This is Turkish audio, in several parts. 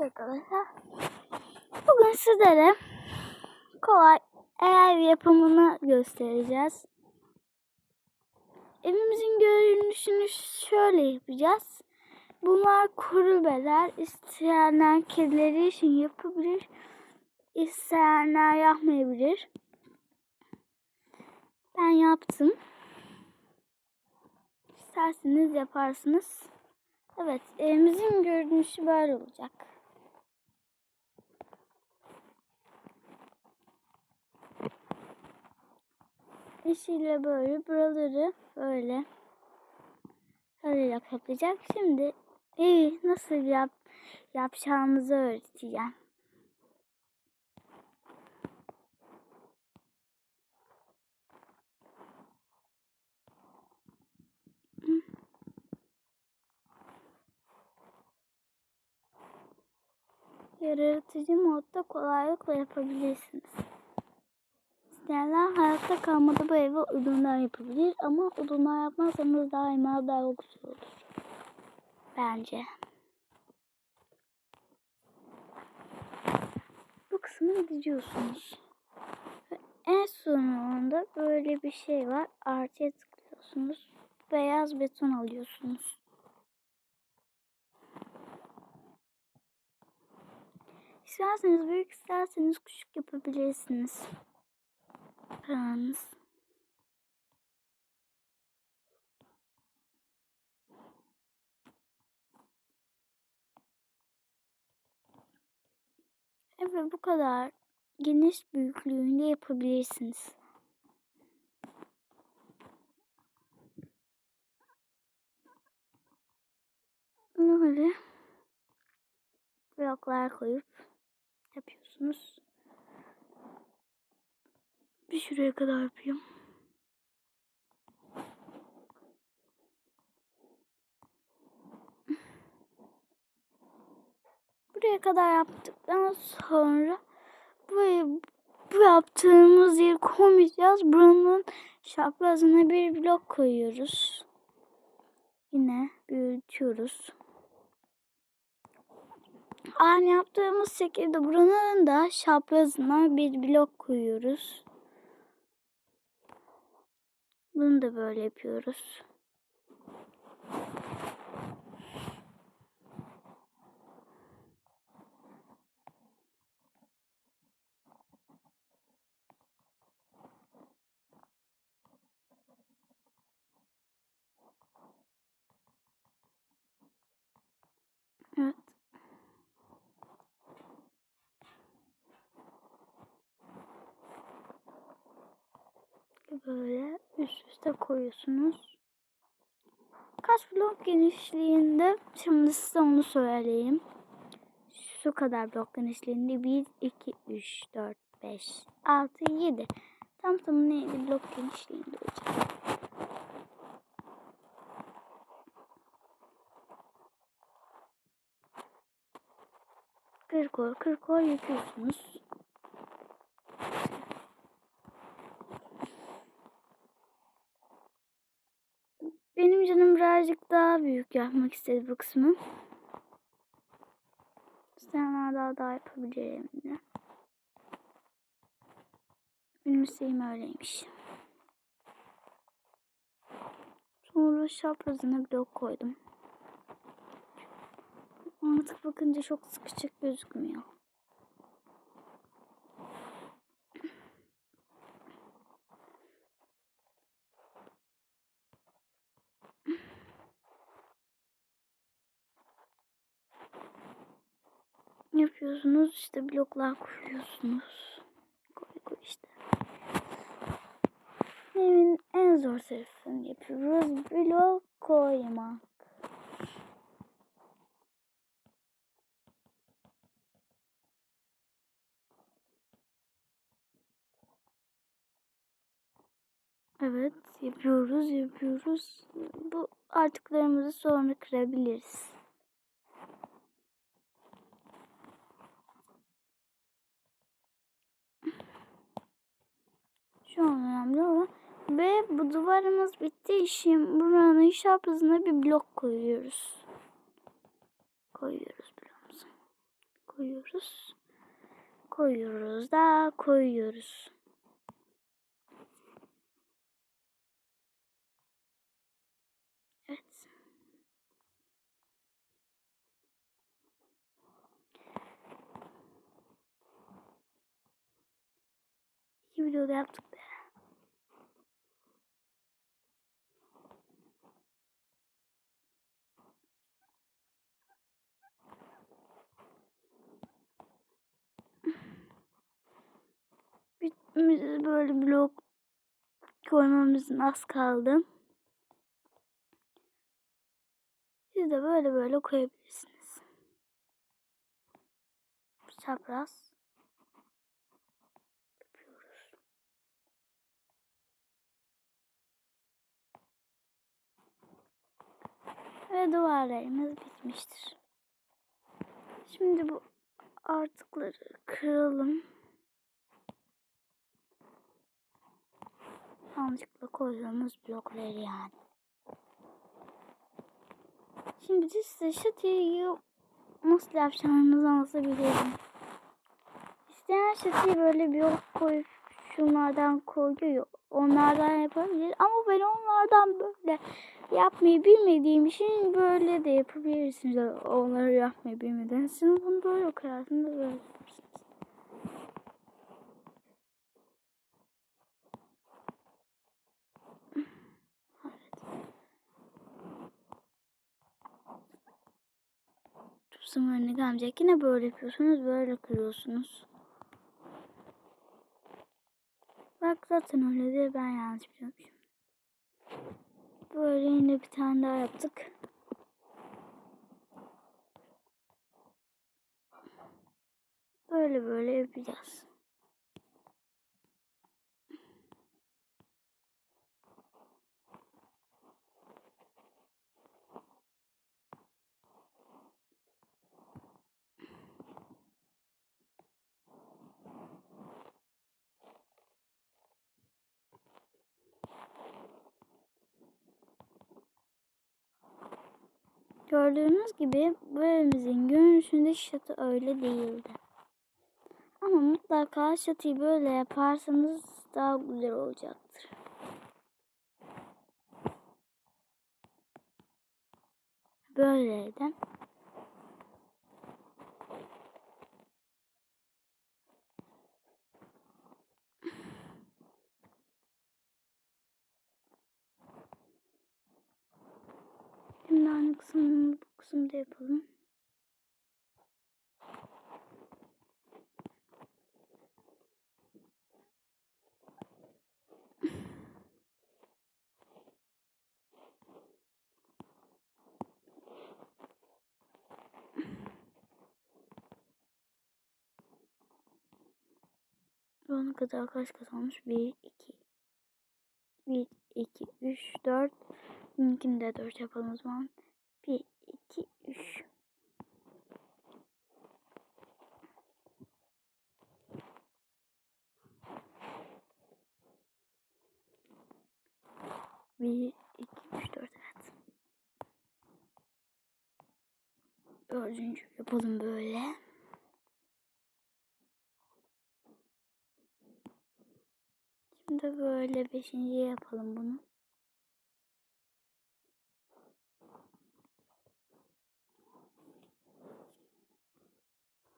Arkadaşlar. Bugün sizlere kolay ev yapımını göstereceğiz. Evimizin görünüşünü şöyle yapacağız. Bunlar kulübeler. İsteyenler kedileri için yapabilir. İsteyenler yapmayabilir. Ben yaptım. İsterseniz yaparsınız. Evet, evimizin görünüşü böyle olacak. Yeşille böyle buraları böyle böyle kaplayacak. Şimdi evi nasıl yap yapacağımızı öğreteceğim. Yaratıcı modda kolaylıkla yapabilirsiniz. İsteyenler hayatta kalmada bu evi odundan yapabilir ama odundan yapmazsanız daima daha güzel olur. Bence. Bu kısmı gidiyorsunuz. Ve en sonunda böyle bir şey var. Artıya tıklıyorsunuz. Beyaz beton alıyorsunuz. İsterseniz büyük isterseniz küçük yapabilirsiniz. Paranız. Evet bu kadar geniş büyüklüğünde yapabilirsiniz. Böyle bloklar koyup yapıyorsunuz. Bir şuraya kadar yapayım. Buraya kadar yaptıktan sonra bu, bu yaptığımız yeri koymayacağız. Buranın çaprazına bir blok koyuyoruz. Yine büyütüyoruz. Aynı yaptığımız şekilde buranın da çaprazına bir blok koyuyoruz. Bunu da böyle yapıyoruz. Evet. Böyle üst üste koyuyorsunuz. Kaç blok genişliğinde? Şimdi size onu söyleyeyim. Şu kadar blok genişliğinde 1, 2, 3, 4, 5, 6, 7. Tam tamı neydi blok genişliğinde olacak. Kırk oy, kırk oy yapıyorsunuz. Benim canım birazcık daha büyük yapmak istedi bu kısmı. İsteyenler daha daha yapabilirim de. Benim isteğim öyleymiş. Sonra şaprazına blok koydum. Artık bakınca çok sıkışık gözükmüyor. Yapıyorsunuz işte bloklar koyuyorsunuz. Koy koy işte. Evin en zor tarafını yapıyoruz. Blok koymak. Evet yapıyoruz yapıyoruz. Bu artıklarımızı sonra kırabiliriz. An önemli olan ve bu duvarımız bittiği için buranın şaprazına bir blok koyuyoruz. Koyuyoruz bloğumuzu. koyuyoruz. Koyuyoruz da koyuyoruz. Evet. İki videoda yaptık Biz böyle blok koymamızın az kaldı. Siz de böyle böyle koyabilirsiniz. Çapraz. Ve duvarlarımız bitmiştir. Şimdi bu artıkları kıralım. Yanlışlıkla koyduğumuz blokları yani. Şimdi size şatiyi nasıl yapacağınızı anlatabilirim. İsteyen şatiyi böyle bir blok koyup şunlardan koyuyor. Onlardan yapabilir. Ama ben onlardan böyle yapmayı bilmediğim için böyle de yapabilirsiniz. Onları yapmayı bilmeden. Siz bunu böyle koyarsınız böyle Tuzun önüne gelmeyecek. Yine böyle yapıyorsunuz. Böyle kırıyorsunuz. Bak zaten öyle değil. Ben yanlış biliyormuşum. Böyle yine bir tane daha yaptık. Böyle böyle yapacağız. Gördüğünüz gibi bu evimizin görünüşünde şatı öyle değildi. Ama mutlaka şatıyı böyle yaparsanız daha güzel olacaktır. Böyleydi. Aynı kısmını bu kısımda yapalım. Şu kadar kaç kazanmış? 1, 2, 1, 2, 3, 4. Bununkini de 4 yapalım o zaman. 1, 2, 3. Bir, iki, üç, dört, evet. Dördüncü yapalım böyle. Şimdi böyle beşinci yapalım bunu.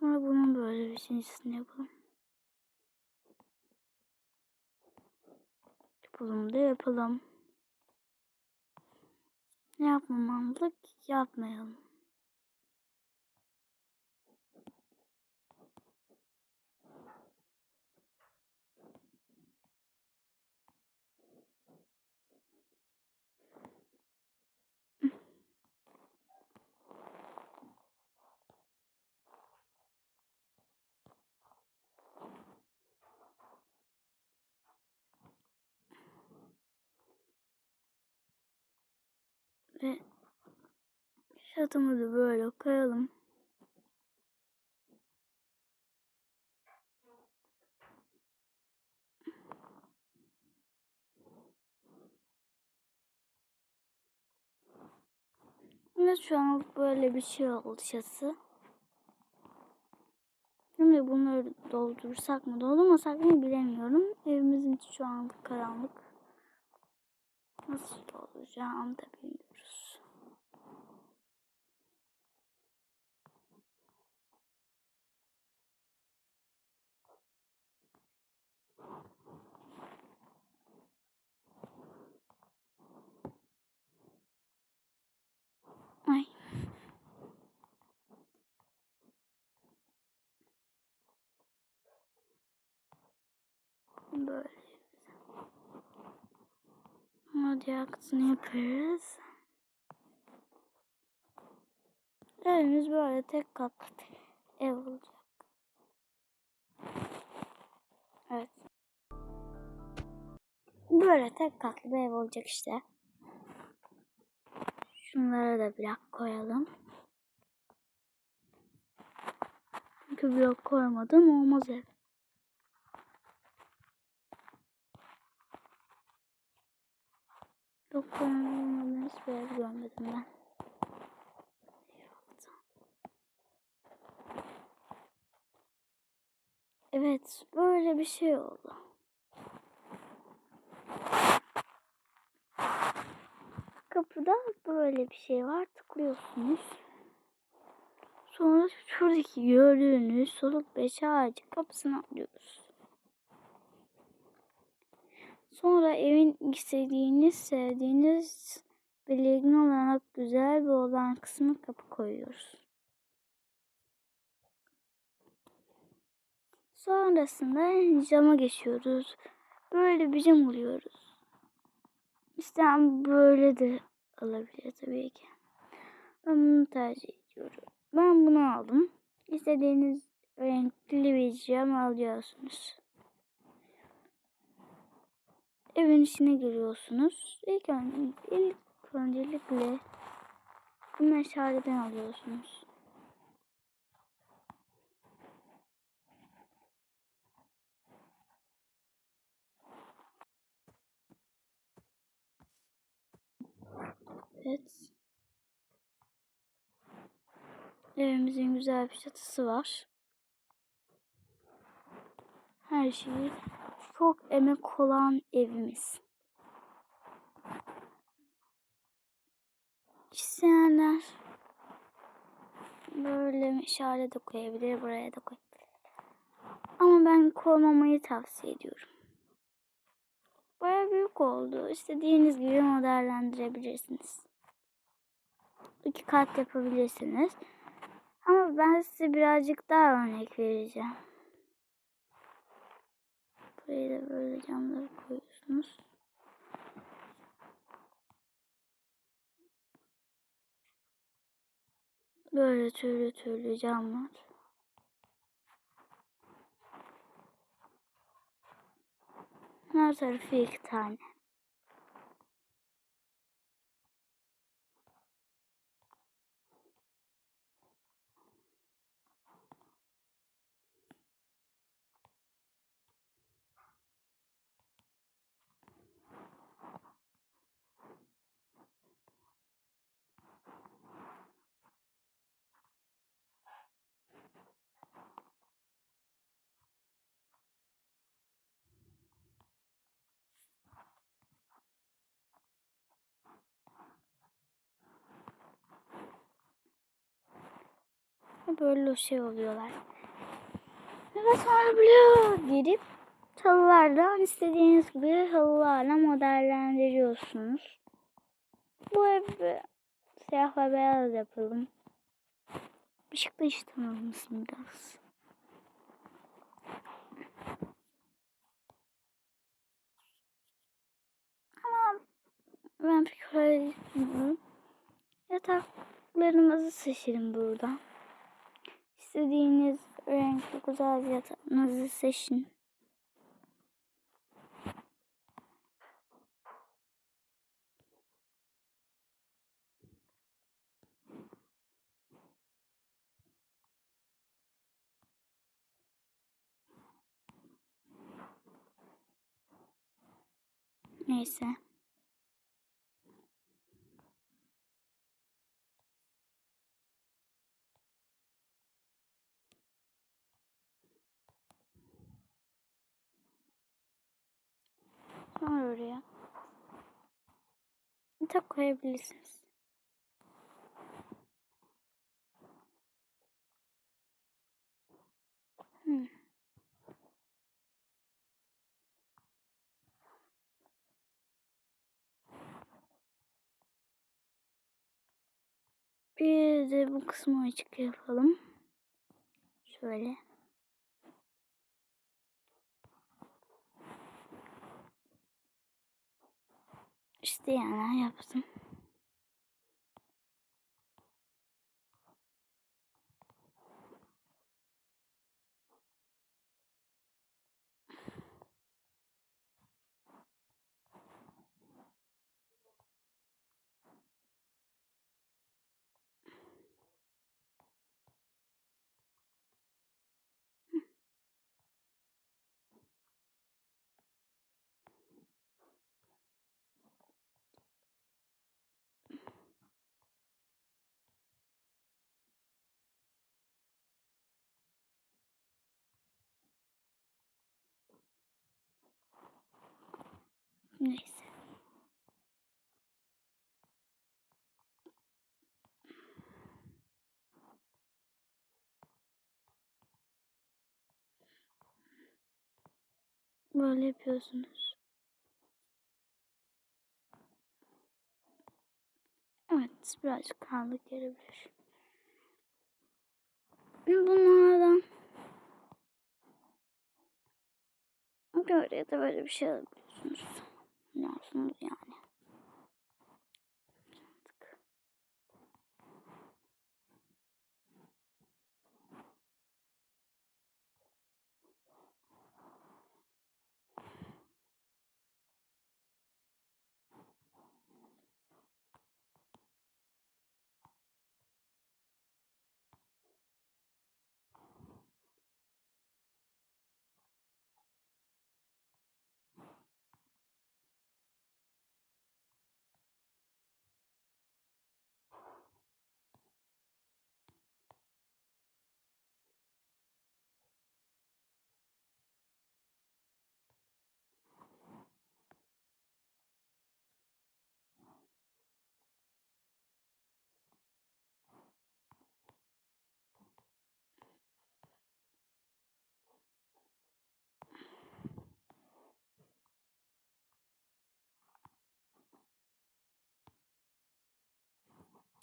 Sonra bunun böyle beşincisini yapalım. Yapalım da yapalım. Ne yapmamazlık yapmayalım. Ve şatımızı böyle koyalım. Ve şu an böyle bir şey oldu şası. Şimdi bunları doldursak mı doldurmasak mı bilemiyorum. Evimizin şu an karanlık. Nasıl dolduracağımı da bilmiyoruz. Ay. Böyle. Hadi aksını yaparız. Evimiz böyle tek katlı ev olacak. Evet. Böyle tek katlı bir ev olacak işte. Şunlara da blok koyalım. Çünkü blok koymadım olmaz ev. Koymadan hiçbir ev görmedim ben. Evet, böyle bir şey oldu. Kapıda böyle bir şey var. Tıklıyorsunuz. Sonra şuradaki gördüğünüz soluk beş ağacı kapısını alıyoruz. Sonra evin istediğiniz, sevdiğiniz belirgin olarak güzel bir olan kısmı kapı koyuyoruz. Sonrasında cama geçiyoruz. Böyle bir cam oluyoruz. İsteyen böyle de alabilir tabii ki. Ben bunu tercih ediyorum. Ben bunu aldım. İstediğiniz renkli bir cam alıyorsunuz. Evin içine giriyorsunuz. İlk, önce, ilk öncelikle bu meşaleden alıyorsunuz. Evet. Evimizin güzel bir çatısı var. Her şeyi çok emek olan evimiz. İsteyenler böyle meşale de koyabilir, buraya da koyabilir. Ama ben koymamayı tavsiye ediyorum. Baya büyük oldu. İstediğiniz gibi modellendirebilirsiniz. İki kat yapabilirsiniz. Ama ben size birazcık daha örnek vereceğim. Buraya da böyle camları koyuyorsunuz. Böyle türlü türlü camlar. Her tarafı iki tane. Böyle şey oluyorlar. Ve sonra bloğa girip halılardan istediğiniz gibi halılarla modellendiriyorsunuz. Bu evi siyah ve beyaz yapalım. Işıklı işten olmasın biraz. Ama ben pek öyle. Yataklarımızı seçelim burada. İstediğiniz renkli güzel yatağınızı seçin. Neyse. Var oraya. Yatak koyabilirsiniz. Hmm. Bir de bu kısmı açık yapalım. Şöyle. İşte yani yaptım. Neyse. Böyle yapıyorsunuz. Evet, birazcık kaldık gelebilir. Bunlardan böyle de böyle bir şey alabiliyorsunuz. Biliyorsunuz yani.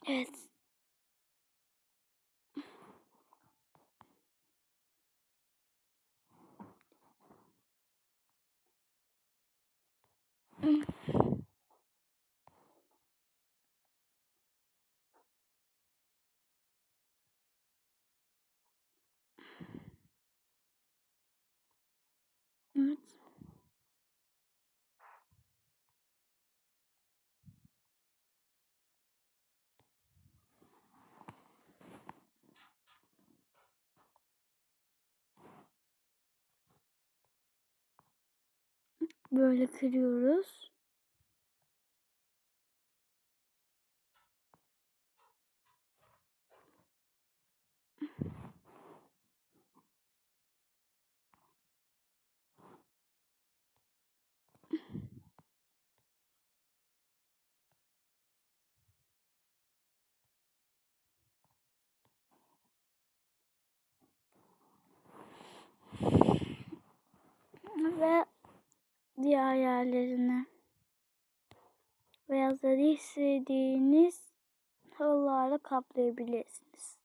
Evet. Evet. Böyle kırıyoruz. Ve diğer yerlerini beyazları istediğiniz halılarla kaplayabilirsiniz.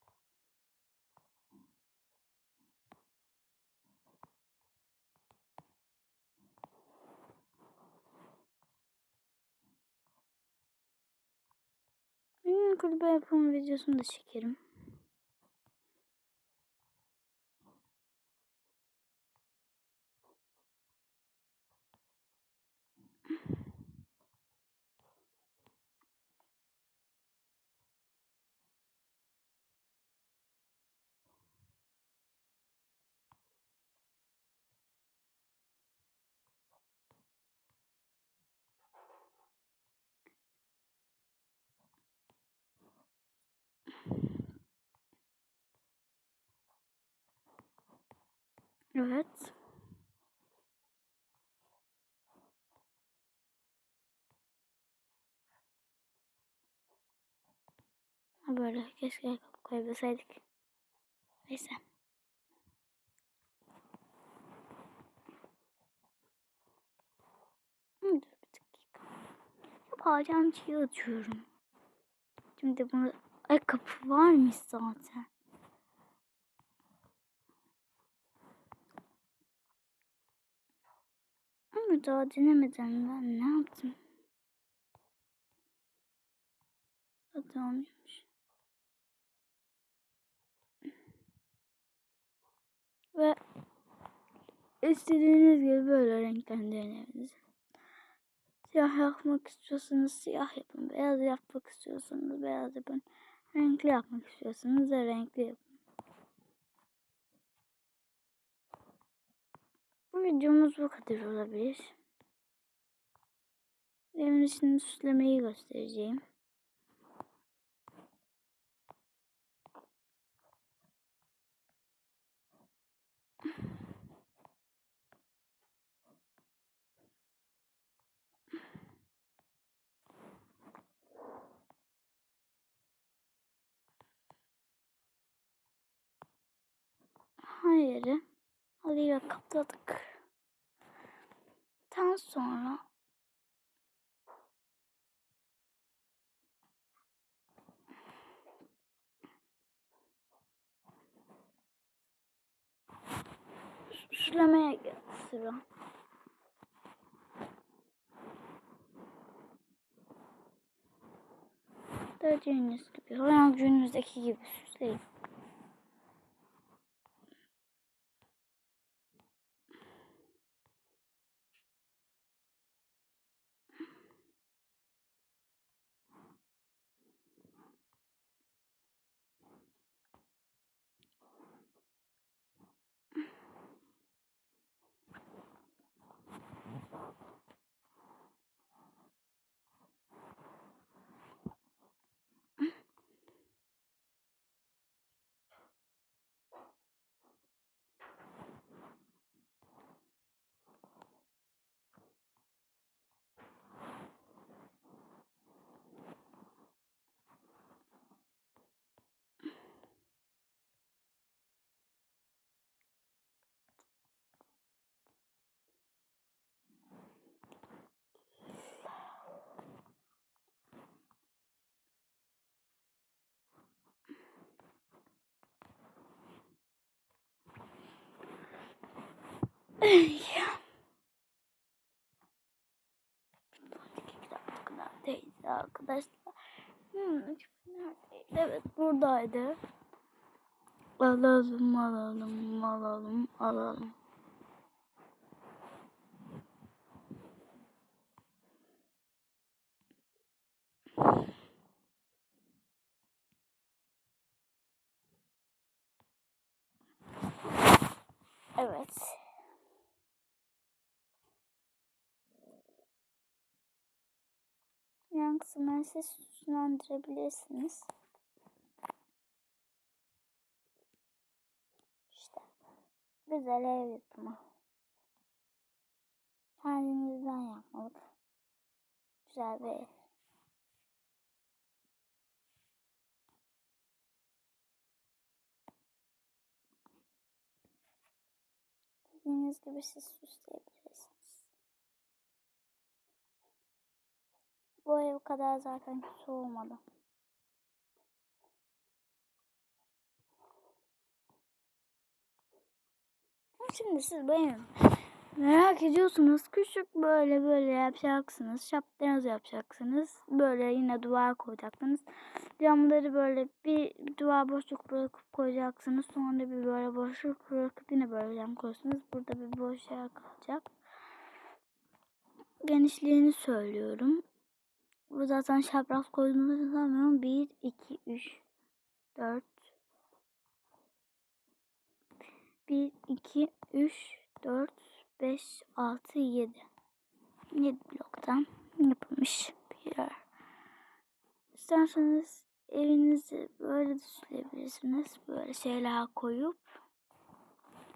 Benim kulübe yapım videosunu da çekerim. Evet. Böyle keşke koyabilseydik. Neyse. Dur bir dakika. Yapacağım şeyi atıyorum. Şimdi bunu... Ay kapı varmış zaten. Ama daha denemeden ben ne yaptım? Hadi. Ve istediğiniz gibi böyle renklendirin evinizi. Siyah yapmak istiyorsanız siyah yapın. Beyaz yapmak istiyorsanız beyaz yapın. Renkli yapmak istiyorsanız da renkli yapın. Bu videomuz bu kadar olabilir. Evin içini süslemeyi göstereceğim. Yeri halıyla kapladık. Daha sonra süslemeye geldi sıra. Gördüğünüz gibi, hayalcünüzdeki gibi süsleyin. Neredeydi arkadaşlar? Hmm, neredeydi? Evet buradaydı. Alalım alalım alalım alalım. Evet. Yan kısımları siz süslendirebilirsiniz. İşte güzel ev yapımı. Kendinizden yapmalık. Güzel bir ev. Dediğiniz gibi siz süsleyebilirsiniz. Bu ev kadar zaten olmadı. Şimdi siz evi merak ediyorsunuz. Küçük böyle böyle yapacaksınız. Şaplarınızı yapacaksınız. Böyle yine duvar koyacaksınız. Camları böyle bir duvar boşluk bırakıp koyacaksınız. Sonra bir böyle boşluk bırakıp yine böyle cam koyuyorsunuz. Burada bir boş yer kalacak. Genişliğini söylüyorum. Bu zaten şapraz koyduğumuzu sanmıyorum. 1, 2, 3, 4, 1, 2, 3, 4, 5, 6, 7. 7 bloktan yapılmış bir yer. İsterseniz evinizi böyle süsleyebilirsiniz. Böyle şeyler koyup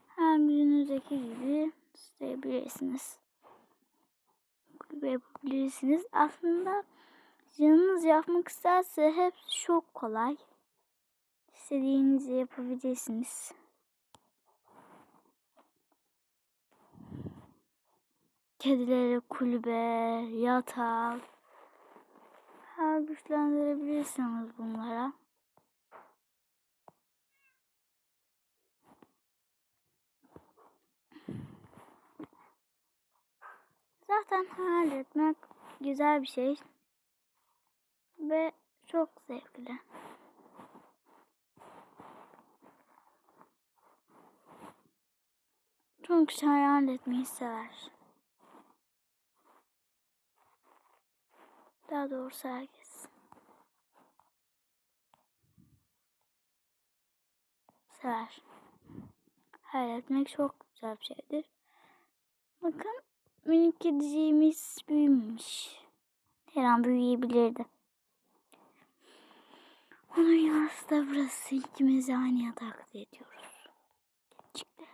her gününüzdeki gibi süsleyebilirsiniz. Gibi yapabilirsiniz. Aslında Canınız yapmak isterse hepsi çok kolay. İstediğinizi yapabilirsiniz. Kedilere kulübe, yatak, her güçlendirebilirsiniz bunlara. Zaten hayal etmek güzel bir şey ve çok zevkli. Çok kişi hayal etmeyi sever. Daha doğrusu herkes. Sever. Hayal etmek çok güzel bir şeydir. Bakın minik kediciğimiz büyümüş. Her an büyüyebilirdi. Onun yuvası da burası. İkimiz aynı yatakta. Kedicikle.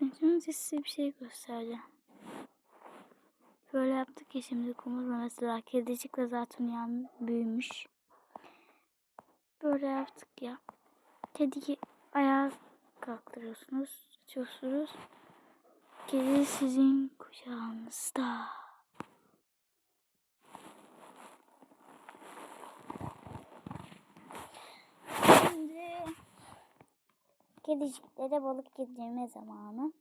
Bakın şimdi size bir şey göstereceğim. Böyle yaptık ya şimdi kumuzla mesela kedicik de zaten yan büyümüş. Böyle yaptık ya. Kediyi ayağa kalktırıyorsunuz, açıyorsunuz. Kedi sizin kucağınızda. Şimdi kediciklere balık yedirme zamanı.